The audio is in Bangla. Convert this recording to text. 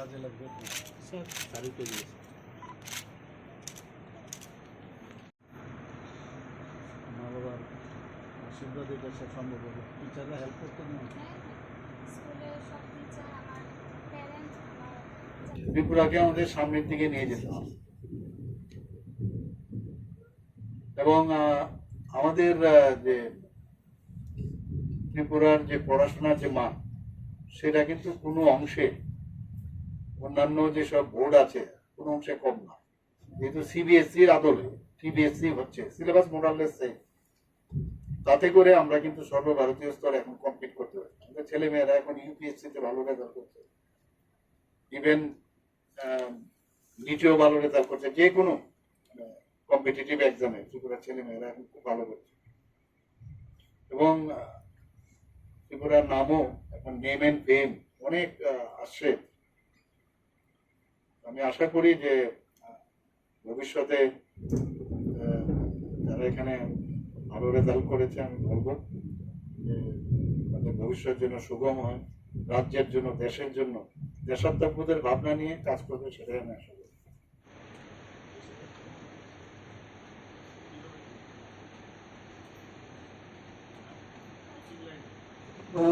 কাজে লাগবে। স্যার তারিখে দিয়েছে মা বাবার আশীর্বাদ এটা সম্ভব হবে। টিচাররা হেল্প করতে না স্কুলের সব টিচার আমার প্যারেন্টস আমার ত্রিপুরাকে আমাদের সামনের দিকে নিয়ে যেতে হবে। এবং আহ, আমাদের আহ, যে ত্রিপুরার যে পড়াশোনার যে মান সেটা কিন্তু কোনো অংশে অন্যান্য যেসব বোর্ড আছে, কোনো অংশে কম না। যেহেতু সিবিএসসির আদলে সিবিএসসি হচ্ছে সিলেবাস মোডালের সেই তাতে করে আমরা কিন্তু সর্বভারতীয় স্তরে এখন কমপ্লিট করতে পারি। আমাদের ছেলে মেয়েরা এখন ইউপিএসসি তে ভালো রেজাল্ট করছে। ইভেন নিচেও ভালো রেজাল্ট করছে। যে কোনো কম্পিটিটিভ এক্সামে ত্রিপুরার ছেলেমেয়েরা এখন খুব ভালো করছে। এবং ত্রিপুরার নামও, এখন নেম এন্ড ফেম অনেক আসছে। আমি আশা করি যে, ভবিষ্যতে যারা এখানে ভালো রেজাল্ট করেছে আমি বলব, যে তাদের ভবিষ্যৎ জন্য সুগম হয়, রাজ্যের জন্য, দেশের জন্য, দেশাত্মবোধের ভাবনা নিয়ে কাজ করবে সেটাই আমি আশা করি। ও